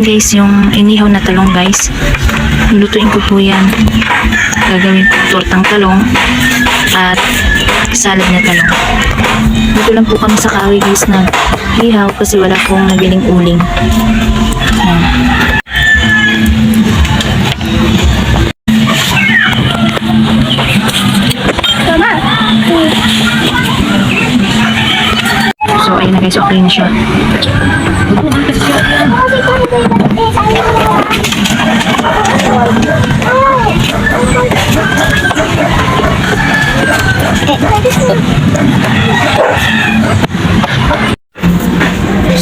Ayan guys, yung inihaw na talong guys. Lulutuin ko po yan. Gagawin ko tortang talong at salad na talong. Dito lang po kami sa kawi guys na hihaw kasi wala pong nabiling uling. Ayan. So, ayun na guys, okay na siya.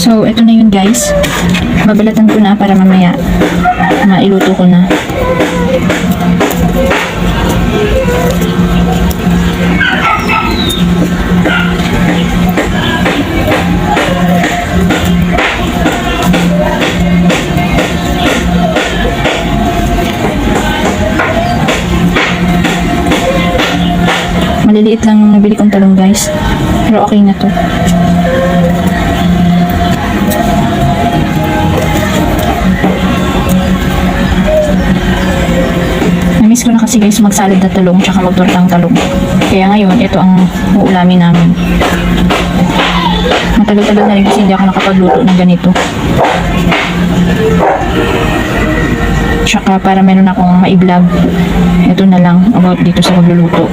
So, ito na yun guys. Babalatan ko na para mamaya mailuto ko na. Maliliit lang nabili kong talong guys. Pero okay na to. Kasi guys magsalad na talong tsaka magtortang talong. Kaya ngayon, ito ang uulamin namin. Matagal-tagal na rin kasi hindi ako nakapagluto ng ganito. Tsaka para meron akong ma-vlog. Ito na lang about dito sa pagluluto.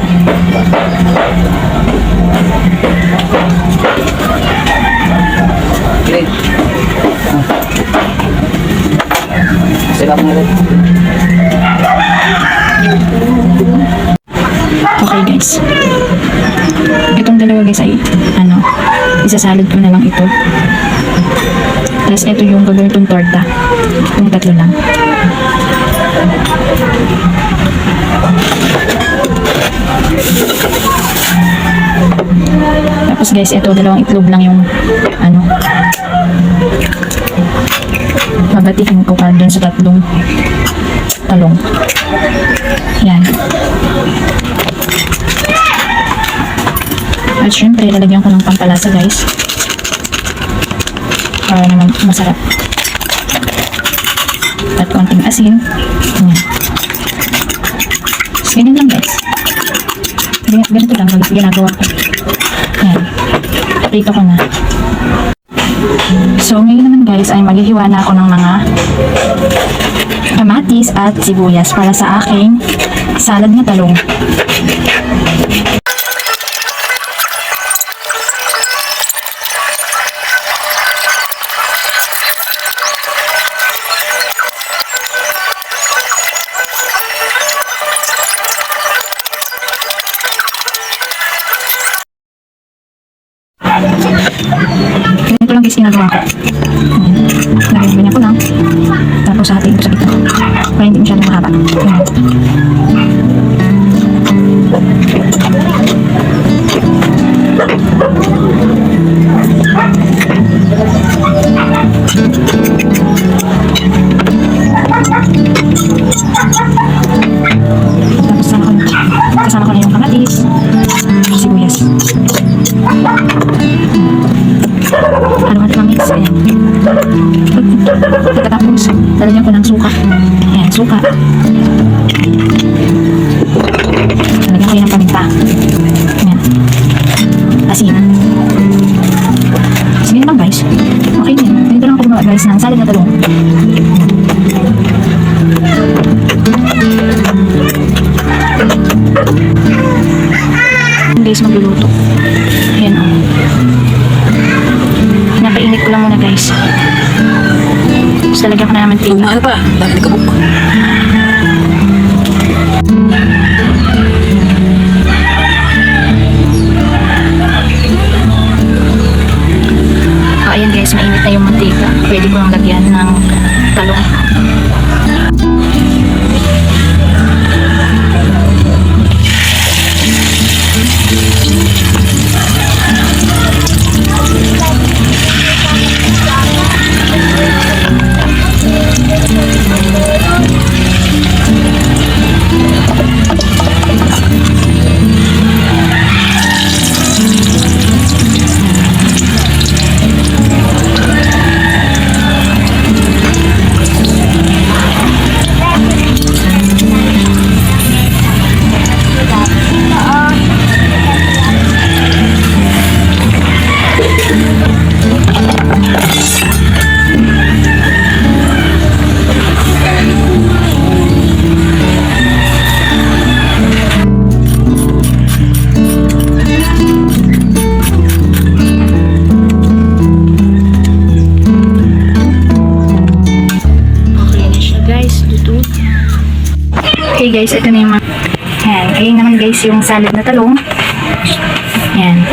Sila mo Okay guys. Itong dalawa guys ay ano, isasalad ko na lang ito. Tapos ito yung gagawin itong torta. Itong tatlo lang. Tapos guys, ito dalawang itlog lang yung ano. Babatikin ko pa dun sa tatlong talong. Yan. At syempre, lalagyan ko ng pampalasa guys. Para naman masarap. At konting asin. Yan. Tapos ganyan lang guys. Ganito, ganito lang guys, ginagawa ko. Yan. Prito ko na. So, ngayon naman guys, ay maghihiwa na ako ng mga kamatis at sibuyas para sa aking salad na talong. Lang guys ginagawa ko. Ayan. Ganyan ko lang. Tapos hatiin ko sa gitna. Para hindi masyadong mahaba. Ayan. Guys ng salad na talong. Guys, magluluto. Ayan o. Napainit ko lang muna guys. Tapos lalagyan ko na naman tingnan. Ano pa? Dahil kabuk. O, guys, ito na yung mga... Yan, ayun naman guys yung salad na talong. Yan.